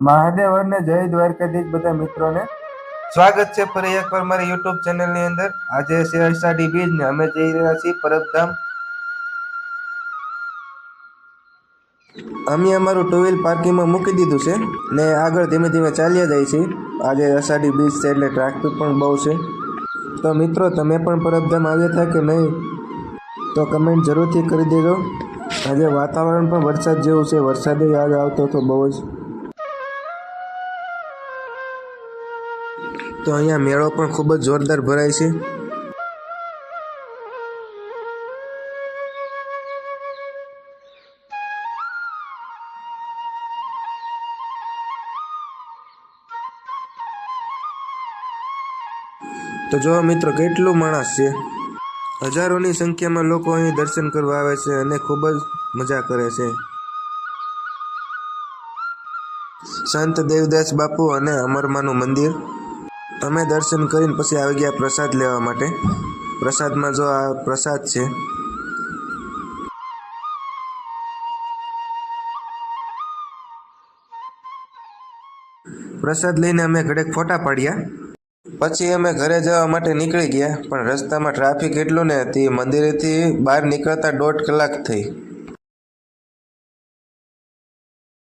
મહાદેવ અને જય દ્વારકાધીશ બધા મિત્રોને. સ્વાગત છે ફરી એકવાર મારી યુટ્યુબ ચેનલની અંદર. આજે અષાઢી બીજ ને અમે જઈ રહ્યા છીએ પરબધામ. અમે અમારું ટુ વ્હીલ પાર્કિંગમાં મૂકી દીધું છે ને આગળ ધીમે ધીમે ચાલ્યા જાય છે. આજે અષાઢી બીજ છે એટલે ટ્રાફિક પણ બહુ છે. તો મિત્રો, તમે પણ પરબધામ આવ્યા હતા કે નહીં? તો કમેન્ટ જરૂરથી કરી દેજો. આજે વાતાવરણ પણ વરસાદ જેવું છે. વરસાદે યાદ આવતો હતો બહુ જ તો અહીંયા મેળો પણ ખૂબ જ જોરદાર ભરાય છે. તો જો મિત્રો, કેટલું માણસ છે. હજારોની સંખ્યામાં લોકો અહીં દર્શન કરવા આવે છે અને ખૂબ જ મજા કરે છે. સંત દેવદાસ બાપુ અને અમરમાનું મંદિર. અમે દર્શન કરીને પછી આવી ગયા પ્રસાદ લેવા માટે. પ્રસાદમાં જો આ પ્રસાદ છે. પ્રસાદ લઈને અમે ઘડેક ફોટા પાડ્યા. પછી અમે ઘરે જવા માટે નીકળી ગયા, પણ રસ્તામાં ટ્રાફિક એટલું ને હતી, મંદિરેથી બહાર નીકળતા દોઢ કલાક થઈ.